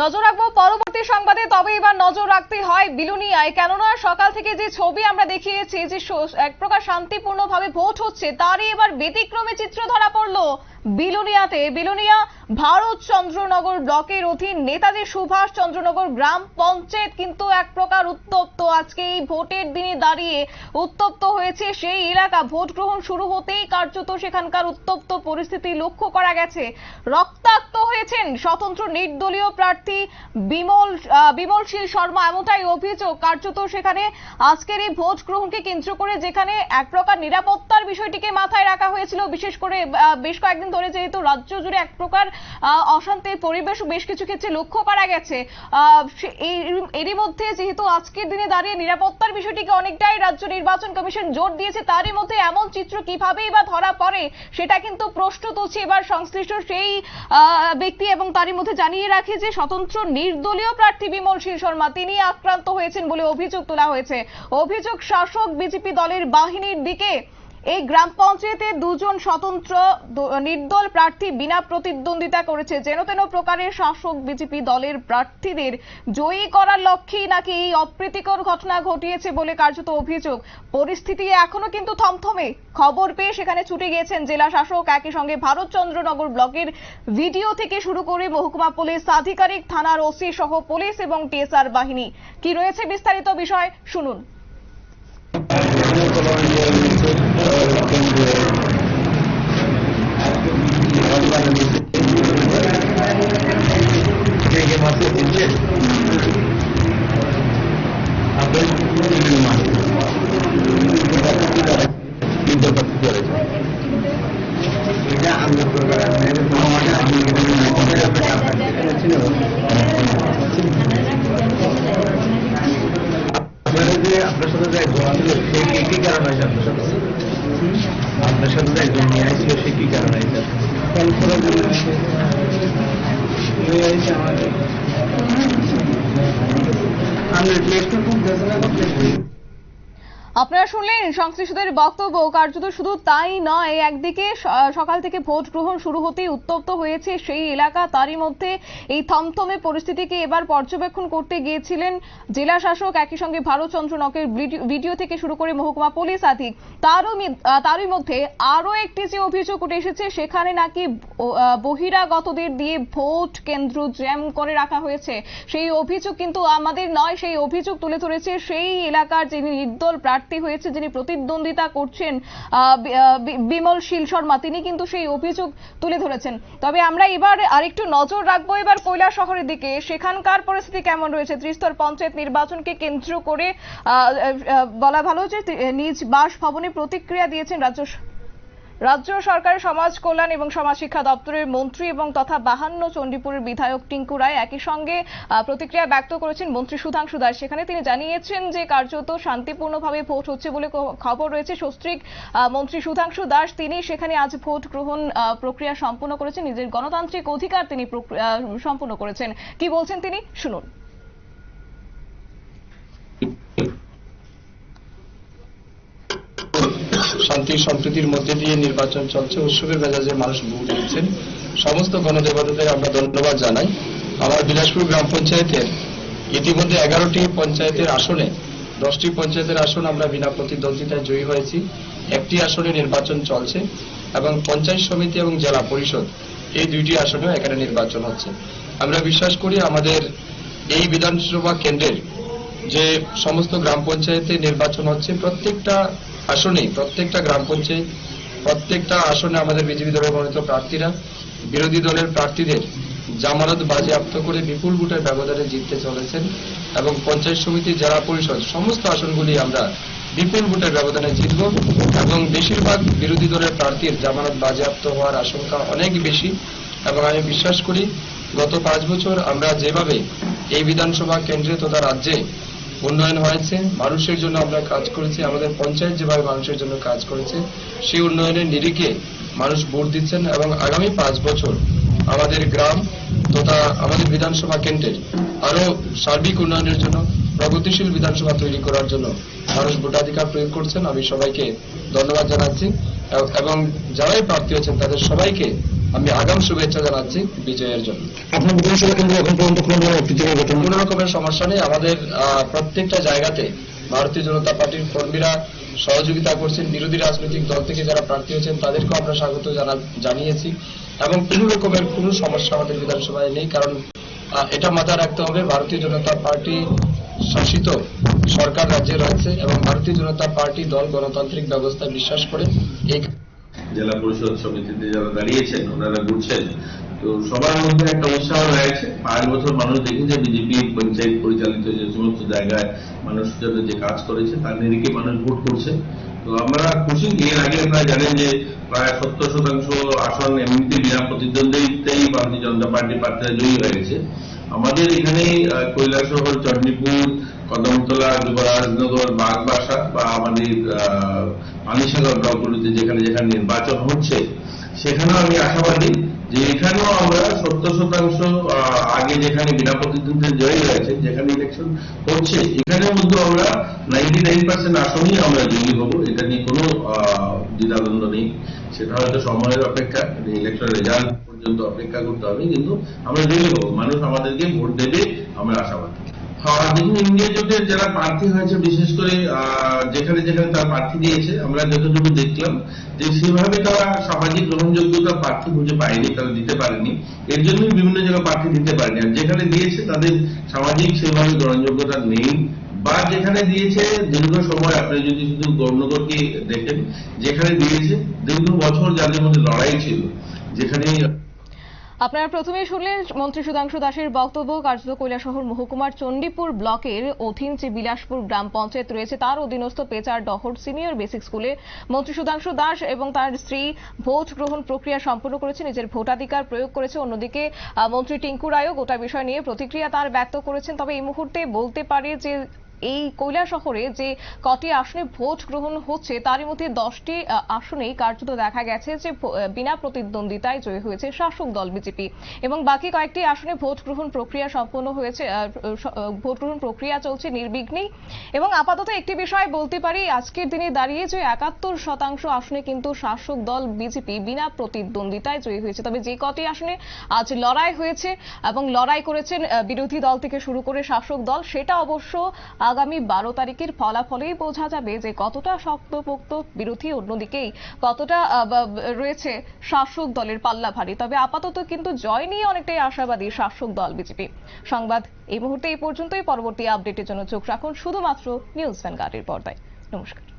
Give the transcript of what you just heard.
নজর রাখব পরবর্তী সংবাদে, তবে এবার নজর রাখতে হয় বিলুনিয়ায়। কেননা, সকাল থেকে যে ছবি আমরা দেখিয়েছি, যে এক প্রকার শান্তিপূর্ণভাবে ভোট হচ্ছে, তারই এবার ব্যতিক্রমী চিত্র ধরা পড়ল। বিলুনিয়াতে। বিলুনিয়া, ভারত চন্দ্রনগর ব্লকের অধীন নেতাজি সুভাষ চন্দ্রনগর গ্রাম পঞ্চায়েত কিন্তু এক প্রকার উত্তপ্ত। আজকে এই ভোটের দিনে দাঁড়িয়ে উত্তপ্ত হয়েছে সেই এলাকা। ভোট গ্রহণ শুরু হতেই কার্যত সেখানকার উত্তপ্ত পরিস্থিতি লক্ষ্য করা গেছে। রক্তাক্ত হয়েছেন স্বতন্ত্র নির্দলীয় প্রার্থী বিমল বিমল শীল শর্মা। এমনটাই অভিযোগ কার্যত সেখানে আজকের এই ভোট গ্রহণকে কেন্দ্র করে, যেখানে এক প্রকার নিরাপত্তার বিষয়টিকে মাথায় রাখা হয়েছিল। বিশেষ করে বেশ কয়েকদিন ধরে যেহেতু রাজ্য জুড়ে এক প্রকার অশান্তির পরিবেশ বেশ কিছু ক্ষেত্রে লক্ষ্য করা গেছে। এরই মধ্যে যেহেতু আজকের দিনে দাঁড়িয়ে নিরাপত্তার বিষয়টিকে অনেকটাই রাজ্য নির্বাচন কমিশন জোর দিয়েছে, তারই মধ্যে এমন চিত্র কিভাবেই বা ধরা পড়ে সেটা কিন্তু প্রশ্ন তুলছে এবার সংশ্লিষ্ট সেই ব্যক্তি এবং তারই মধ্যে জানিয়ে রাখে যে স্বতন্ত্র নির্দলীয় প্রার্থী বিমল শীল শর্মা, তিনি আক্রান্ত হয়েছেন বলে অভিযোগ তোলা হয়েছে। অভিযোগ শাসক বিজেপি দলের বাহিনীর দিকে এই গ্রাম পঞ্চায়েতে দুজন স্বতন্ত্র নির্দল প্রার্থী বিনা প্রতিদ্বন্দ্বিতা করেছে। যেন তেন প্রকারের শাসক বিজেপি দলের প্রার্থীদের জয়ী করার লক্ষ্যেই নাকি এই অপ্রীতিকর ঘটনা ঘটিয়েছে বলে কার্যত অভিযোগ। পরিস্থিতি এখনও কিন্তু থমথমে। খবর পেয়ে সেখানে ছুটে গিয়েছেন জেলা শাসক। একই সঙ্গে ভারতচন্দ্রনগর ব্লকের ভিডিও থেকে শুরু করে মহকুমা পুলিশ, আধিকারিক, থানার ওসি সহ পুলিশ এবং টিএসআর বাহিনী। কি রয়েছে বিস্তারিত বিষয়, শুনুন। থেকে আমরা প্লেসটা খুব দেশনা করতে আপনারা শুনলেন সংশ্লিষ্টদের বক্তব্য। কার্যত শুধু তাই নয়, একদিকে সকাল থেকে ভোট গ্রহণ শুরু হতেই উত্তপ্ত হয়েছে সেই এলাকা। তারই মধ্যে এই থমথমে পরিস্থিতিকে এবার পর্যবেক্ষণ করতে গিয়েছিলেন জেলা শাসক, একই সঙ্গে ভারতচন্দ্র নকের ভিডিও- থেকে শুরু করে মহকুমা পুলিশ আধিক। তারও তারই মধ্যে আরও একটি যে অভিযোগ উঠে এসেছে, সেখানে নাকি বহিরাগতদের দিয়ে ভোট কেন্দ্র জ্যাম করে রাখা হয়েছে। সেই অভিযোগ কিন্তু আমাদের নয়, সেই অভিযোগ তুলে ধরেছে সেই এলাকার যিনি নির্দল প্রার্থী হয়েছে যিনি প্রতিদ্বন্দ্বিতা করছেন বিমল শীল শর্মা। তিনি কিন্তু সেই অভিযোগ তুলে ধরেছেন। তবে আমরা এবার আরেকটু নজর রাখব এবার কৈলা শহরের দিকে। সেখানকার পরিস্থিতি কেমন রয়েছে? ত্রিস্তর পঞ্চায়েত নির্বাচনকে কেন্দ্র করে বলা ভালো যে নিজ বাসভবনে প্রতিক্রিয়া দিয়েছেন রাজ্য রাজ্য সরকারের সমাজ কল্যাণ এবং সমাজ শিক্ষা দপ্তরের মন্ত্রী এবং তথা বাহান্ন চণ্ডীপুরের বিধায়ক টিঙ্কু রায় একই সঙ্গে প্রতিক্রিয়া ব্যক্ত করেছেন মন্ত্রী সুধাংশু দাস। সেখানে তিনি জানিয়েছেন যে কার্যত শান্তিপূর্ণভাবে ভোট হচ্ছে বলে খবর রয়েছে। সস্ত্রীক মন্ত্রী সুধাংশু দাস তিনি সেখানে আজ ভোট গ্রহণ প্রক্রিয়া সম্পূর্ণ করেছেন। নিজের গণতান্ত্রিক অধিকার তিনি সম্পূর্ণ করেছেন। কি বলছেন তিনি? শুনুন। শান্তি সম্প্রীতির মধ্যে দিয়ে নির্বাচন চলছে, উৎসবের মেজাজে মানুষ ভোট দিচ্ছেন সমস্ত গণদেবতাদের আমরা ধন্যবাদ জানাই। আমার বিলাসপুর গ্রাম পঞ্চায়েতের ইতিমধ্যে এগারোটি পঞ্চায়েতের আসনে, দশটি পঞ্চায়েতের আসন আমরা বিনা প্রতিদ্বন্দ্বিতায় জয়ী হয়েছি। একটি আসনে নির্বাচন চলছে এবং পঞ্চায়েত সমিতি এবং জেলা পরিষদ এই দুইটি আসনেও এখানে নির্বাচন হচ্ছে। আমরা বিশ্বাস করি আমাদের এই বিধানসভা কেন্দ্রের যে সমস্ত গ্রাম পঞ্চায়েতে নির্বাচন হচ্ছে, প্রত্যেকটা আসনেই প্রত্যেকটা গ্রাম পঞ্চায়েত, প্রত্যেকটা আসনে আমাদের বিজেপি দলের মনোনীত প্রার্থীরা, বিরোধী দলের প্রার্থীদের জামানত বাজেয়াপ্ত করে বিপুল ভোটের ব্যবধানে জিততে চলেছেন এবং পঞ্চায়েত সমিতি, জেলা পরিষদ সমস্ত আসনগুলি আমরা বিপুল ভোটের ব্যবধানে জিতব এবং বেশিরভাগ বিরোধী দলের প্রার্থীর জামানত বাজেয়াপ্ত হওয়ার আশঙ্কা অনেক বেশি এবং আমি বিশ্বাস করি গত পাঁচ বছর আমরা যেভাবে এই বিধানসভা কেন্দ্রে তথা রাজ্যে উন্নয়ন হয়েছে, মানুষের জন্য আমরা কাজ করেছি, আমাদের পঞ্চায়েত যেভাবে মানুষের জন্য কাজ করেছে, সেই উন্নয়নের নিরিখে মানুষ ভোট দিচ্ছেন এবং আগামী পাঁচ বছর আমাদের গ্রাম তথা আমাদের বিধানসভা কেন্দ্রের আরও সার্বিক উন্নয়নের জন্য, প্রগতিশীল বিধানসভা তৈরি করার জন্য মানুষ ভোটাধিকার প্রয়োগ করছেন। আমি সবাইকে ধন্যবাদ জানাচ্ছি এবং যারাই প্রার্থী হয়েছেন, তাদের সবাইকে আমি আগাম শুভেচ্ছা জানাচ্ছি বিজয়ের জন্য। আপনার বিধানসভা কেন্দ্র এখন পর্যন্ত কোন রকমের সমস্যা নেই। আমাদের প্রত্যেকটা জায়গাতে ভারতীয় জনতা পার্টির কর্মীরা সহযোগিতা করছেন। বিরোধী রাজনৈতিক দল থেকে যারা প্রার্থী হয়েছেন তাদেরকেও আমরা স্বাগত জানা- জানিয়েছি। এবং কোন রকমের কোনো সমস্যা আমাদের বিধানসভায় নেই কারণ এটা মাথায় রাখতে হবে ভারতীয় জনতা পার্টি শাসিত সরকার রাজ্যে রয়েছে এবং ভারতীয় জনতা পার্টি দল গণতান্ত্রিক ব্যবস্থায় বিশ্বাস করে এই জেলা পরিষদ সমিতিতে যারা দাঁড়িয়েছেন, ওনারা ঘুরছেন। তো সবার মধ্যে একটা উৎসাহ রয়েছে। পাঁচ বছর মানুষ দেখেছে বিজেপি পঞ্চায়েত পরিচালিত যে সমস্ত জায়গায় মানুষ যে কাজ করেছে, তার নিরিখে মানুষ ভোট করছে। তো আমরা খুশি, এর আগে আপনারা জানেন যে প্রায় সত্তর শতাংশ আসন এমনিতে বিনা প্রতিদ্বন্দ্বিতাই ভারতীয় জনতা পার্টি প্রার্থীরা জয়ী হয়েছে আমাদের এখানে কৈলাসহর চণ্ডীপুর কদমতলা যুবরাজনগর বাগবাসা বা আমাদের পানিসাগর ব্লকগুলিতে যেখানে যেখানে নির্বাচন হচ্ছে, সেখানেও আমি আশাবাদী যে এখানেও আমরা সত্তর শতাংশ আগে যেখানে বিনা প্রতিদ্বন্দ্বিতা জয়ী হয়েছে, যেখানে ইলেকশন হচ্ছে এখানের মধ্যে আমরা নাইনটি নাইন পার্সেন্ট আসনেই আমরা জয়ী হব। এটা নিয়ে কোনো দ্বিধাদ্বন্দ্ব নেই। সেটা হয়তো সময়ের অপেক্ষা ইলেকশন রেজাল্ট পর্যন্ত অপেক্ষা করতে হবে, কিন্তু আমরা জয়ী হব। মানুষ আমাদেরকে ভোট দেবে, আমরা আশাবাদী। দেখুন ইন্ডিয়া জোটের যারা প্রার্থী হয়েছে, বিশেষ করে যেখানে যেখানে তারা প্রার্থী দিয়েছে, আমরা যতটুকু দেখলাম যে সেভাবে তারা সামাজিক গ্রহণযোগ্যতা প্রার্থী খুঁজে পায়নি, তারা দিতে পারেনি। এর জন্যই বিভিন্ন জায়গায় প্রার্থী দিতে পারেনি। আর যেখানে দিয়েছে, তাদের সামাজিক সেভাবে গ্রহণযোগ্যতা নেই। বা যেখানে দিয়েছে, দীর্ঘ সময় আপনি যদি শুধু গৌরনগরকে দেখেন, যেখানে দিয়েছে, দীর্ঘ বছর যাদের মধ্যে লড়াই ছিল, যেখানে আপনারা প্রথমেই শুনলেন মন্ত্রী সুধাংশু দাসের বক্তব্য, কার্যত কৈলাসহর মহকুমার চণ্ডীপুর ব্লকের অধীন যে বিলাসপুর গ্রাম পঞ্চায়েত রয়েছে, তার অধীনস্থ পেচার ডহর সিনিয়র বেসিক স্কুলে মন্ত্রী সুধাংশু দাস এবং তার স্ত্রী ভোট গ্রহণ প্রক্রিয়া সম্পন্ন করেছে, নিজের ভোটাধিকার প্রয়োগ করেছে। অন্যদিকে মন্ত্রী টিঙ্কু রায়ও গোটা বিষয় নিয়ে প্রতিক্রিয়া তার ব্যক্ত করেছেন। তবে এই মুহূর্তে বলতে পারে যে এই কৈলা শহরে যে কটি আসনে ভোট গ্রহণ হচ্ছে, তারই মধ্যে দশটি আসনেই কার্যত দেখা গেছে যে বিনা প্রতিদ্বন্দ্বিতায় জয়ী হয়েছে শাসক দল বিজেপি। এবং বাকি কয়েকটি আসনে ভোট গ্রহণ প্রক্রিয়া সম্পন্ন হয়েছে ভোট গ্রহণ প্রক্রিয়া চলছে নির্বিঘ্নেই। এবং আপাতত একটি বিষয় বলতে পারি, আজকের দিনে দাঁড়িয়ে যে একাত্তর শতাংশ আসনে কিন্তু শাসক দল বিজেপি বিনা প্রতিদ্বন্দ্বিতায় জয়ী হয়েছে। তবে যে কটি আসনে আজ লড়াই হয়েছে এবং লড়াই করেছেন বিরোধী দল থেকে শুরু করে শাসক দল, সেটা অবশ্য আগামী বারো তারিখের ফলাফলেই বোঝা যাবে যে কতটা শক্তপোক্ত বিরোধী অন্যদিকেই কতটা রয়েছে শাসক দলের পাল্লা ভারী তবে আপাতত কিন্তু জয় নিয়ে অনেকটাই আশাবাদী শাসক দল বিজেপি। সংবাদ এই মুহূর্তে এই পর্যন্তই। পরবর্তী আপডেটের জন্য চোখ রাখুন শুধুমাত্র নিউজ ভ্যানগার্ডের পর্দায়। নমস্কার।